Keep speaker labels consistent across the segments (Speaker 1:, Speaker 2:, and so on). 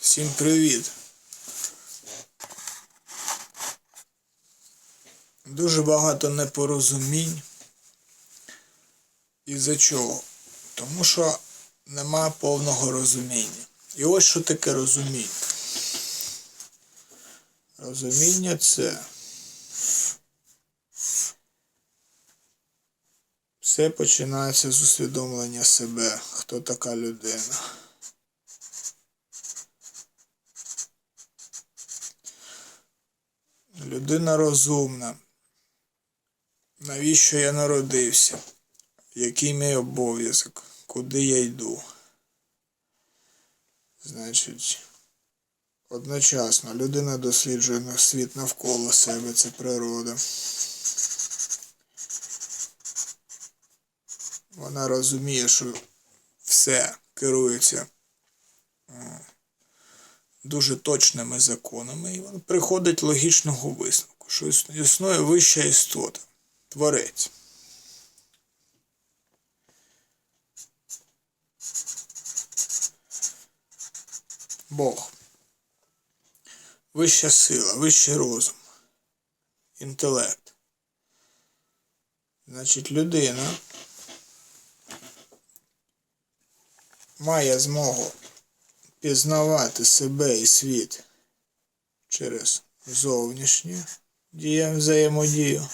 Speaker 1: Всім привіт. Дуже багато непорозумінь. Із-за чого? Тому що нема повного розуміння. І ось що таке розуміння. Розуміння це все починається з усвідомлення себе, хто така людина. Людина розумна. Навіщо я народився? Який мій обов'язок? Куди я йду? Значить, одночасно людина досліджує світ навколо себе, це природа. Вона розуміє, що все керується дуже точними законами, і він приходить логічного висновку, що існує вища істота, творець. Бог. Вища сила, вищий розум, інтелект. Значить, людина має змогу пізнавати себе і світ через зовнішню дію, взаємодію.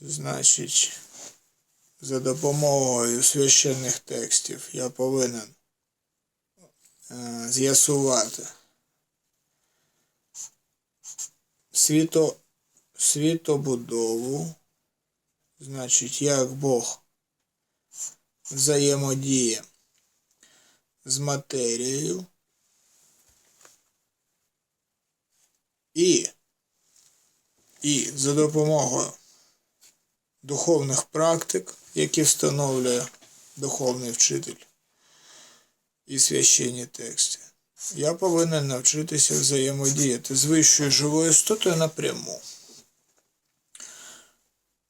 Speaker 1: Значить, за допомогою священних текстів я повинен е, з'ясувати світо, світобудову, значить, як Бог взаємодіє з матерією і, і за допомогою духовних практик, які встановлює духовний вчитель і священні тексти, я повинен навчитися взаємодіяти з вищою живою істотою напряму.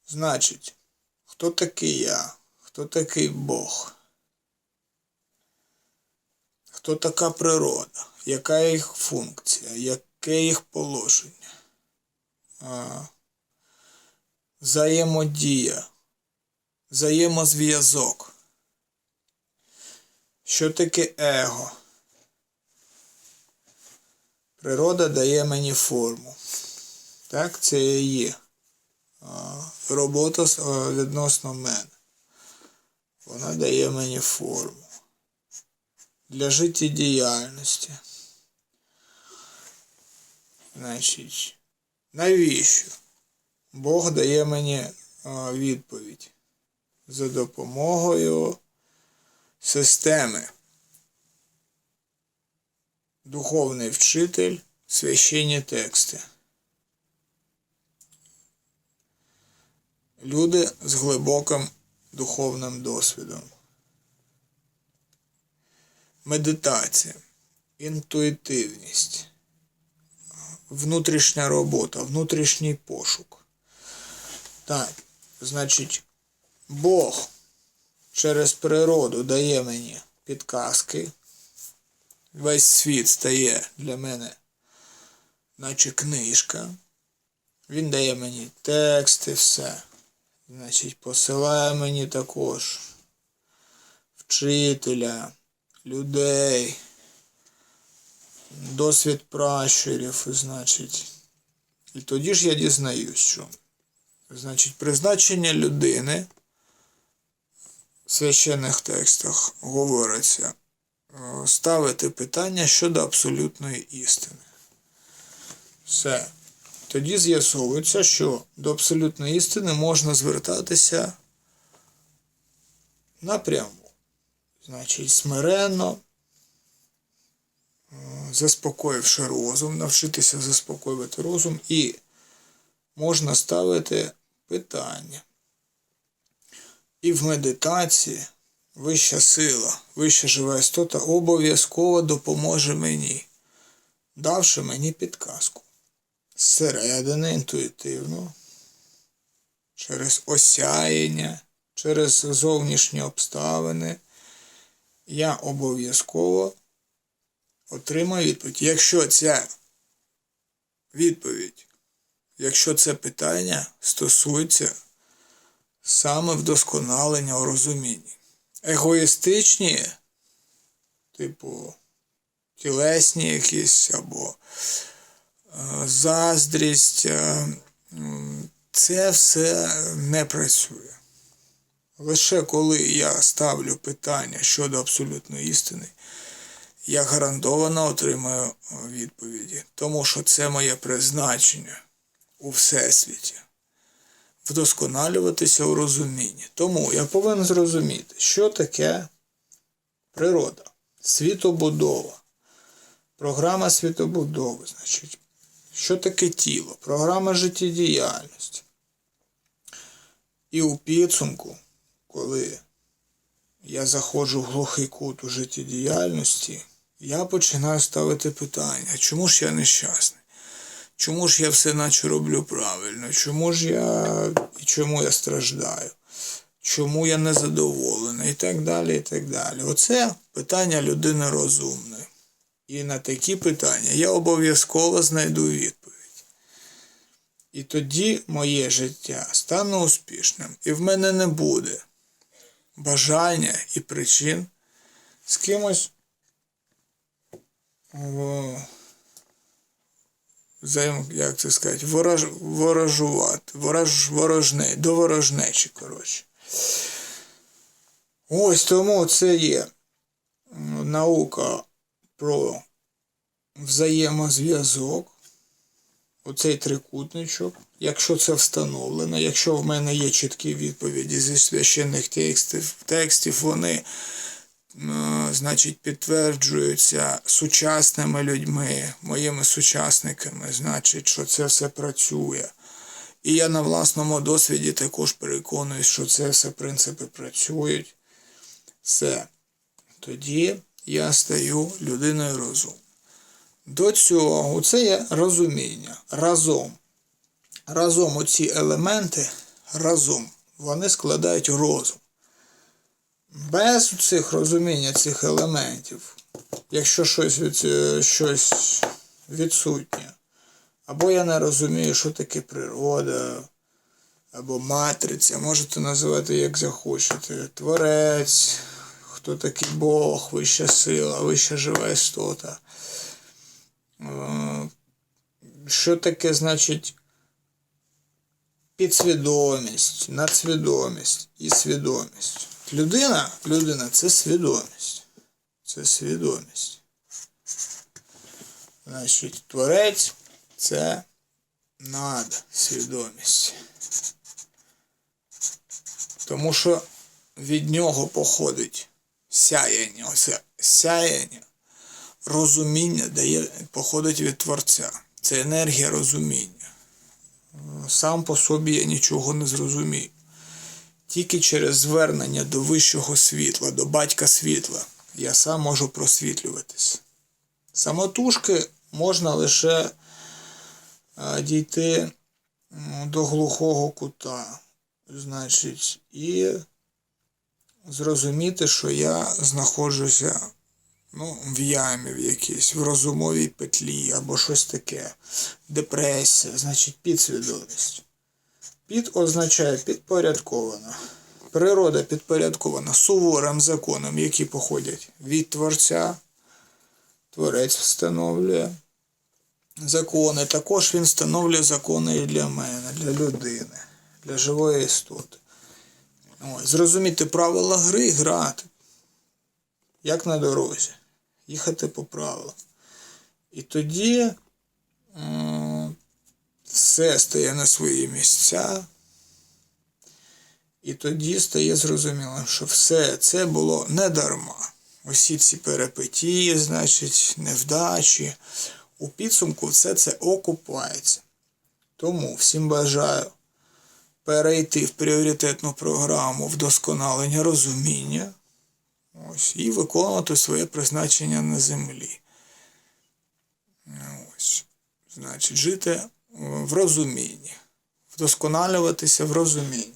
Speaker 1: Значить, хто такий я? Хто такий Бог? Хто така природа? Яка їх функція? Яке їх положення? Взаємодія, взаємозв'язок. Що таке его? Природа дає мені форму. Так, це і є робота відносно мене. Вона дає мені форму для життєдіяльності. Значить, навіщо? Бог дає мені відповідь за допомогою системи. Духовний вчитель, священні тексти. Люди з глибоким духовним досвідом. Медитація, інтуїтивність, внутрішня робота, внутрішній пошук. Так, значить, Бог через природу дає мені підказки. Весь світ стає для мене, наче книжка. Він дає мені тексти, все. Значить, посилає мені також вчителя, людей, досвід пращурів, значить. І тоді ж я дізнаюсь, що значить призначення людини в священних текстах говориться е, ставити питання щодо абсолютної істини. Все. Тоді з'ясовується, що до абсолютної істини можна звертатися напряму. Значить, смиренно, е, заспокоївши розум, навчитися заспокоювати розум, і можна ставити питання. І в медитації вища сила, вища жива істота обов'язково допоможе мені, давши мені підказку зсередини інтуїтивно, через осяяння, через зовнішні обставини, я обов'язково отримаю відповідь. Якщо ця відповідь, якщо це питання стосується саме вдосконалення у розумінні. Егоїстичні, типу, тілесні якісь або е, заздрість, е, це все не працює. Лише коли я ставлю питання щодо абсолютної істини, я гарантовано отримаю е, відповіді, тому що це моє призначення у всесвіті. Вдосконалюватися у розумінні. Тому я повинен зрозуміти, що таке природа, світобудова, програма світобудови, значить, що таке тіло, програма життєдіяльності. І у підсумку, коли я заходжу в глухий кут у життєдіяльності, я починаю ставити питання, чому ж я нещасний? Чому ж я все наче роблю правильно? Чому ж я чому я страждаю? Чому я незадоволений? І так далі, і так далі. Оце питання людини розумної. І на такі питання я обов'язково знайду відповідь. І тоді моє життя стане успішним, і в мене не буде бажання і причин з кимось взаєм, як це сказати, ворож, ворожувати, ворож, ворожне, до ворожнечі, коротше. Ось тому це є наука про взаємозв'язок, оцей трикутничок, якщо це встановлено, якщо в мене є чіткі відповіді зі священних текстів, текстів вони Е, значить, підтверджуються сучасними людьми, моїми сучасниками, значить, що це все працює. І я на власному досвіді також переконуюсь, що це все принципи працюють. Все. Тоді я стаю людиною розуму. До цього це є розуміння. Разом. Разом оці елементи, разом, вони складають розум. Без цих розуміння цих елементів, якщо щось від, е, щось відсутнє, або я не розумію, що таке природа, або матриця, можете називати як захочете, творець, хто такий Бог, вища сила, вища жива істота. Е, Що таке, значить, підсвідомість, надсвідомість і свідомість. Людина, людина це свідомість. Це свідомість. Значить, творець це надсвідомість. Тому що від нього походить сяяння. Оце сяяння, розуміння дає, походить від Творця. Це енергія розуміння. Сам по собі я нічого не зрозумію. Тільки через звернення до вищого світла, до батька світла, я сам можу просвітлюватись. Самотужки можна лише дійти до глухого кута, значить, і зрозуміти, що я знаходжуся ну, в ямі в якійсь, в розумовій петлі або щось таке. Депресія, значить, підсвідомість. Під означає підпорядковано. Природа підпорядкована суворим законам, які походять від Творця. Творець встановлює закони. Також він встановлює закони і для мене, для людини, для живої істоти. Ось, зрозуміти правила гри, грати. Як на дорозі. Їхати по правилам. І тоді. все стає на свої місця. І тоді стає зрозуміло, що все це було не дарма. Усі ці перипетії, значить, невдачі. У підсумку все це окупається. Тому всім бажаю перейти в пріоритетну програму вдосконалення розуміння ось, і виконувати своє призначення на землі. Ось. Значить, жити в розумінні, вдосконалюватися в розумінні.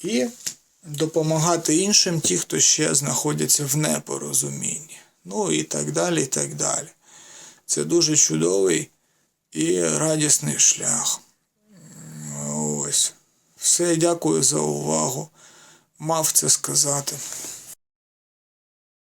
Speaker 1: І допомагати іншим, ті, хто ще знаходяться в непорозумінні. Ну і так далі, і так далі. Це дуже чудовий і радісний шлях. Ось. Все, дякую за увагу. Мав це сказати.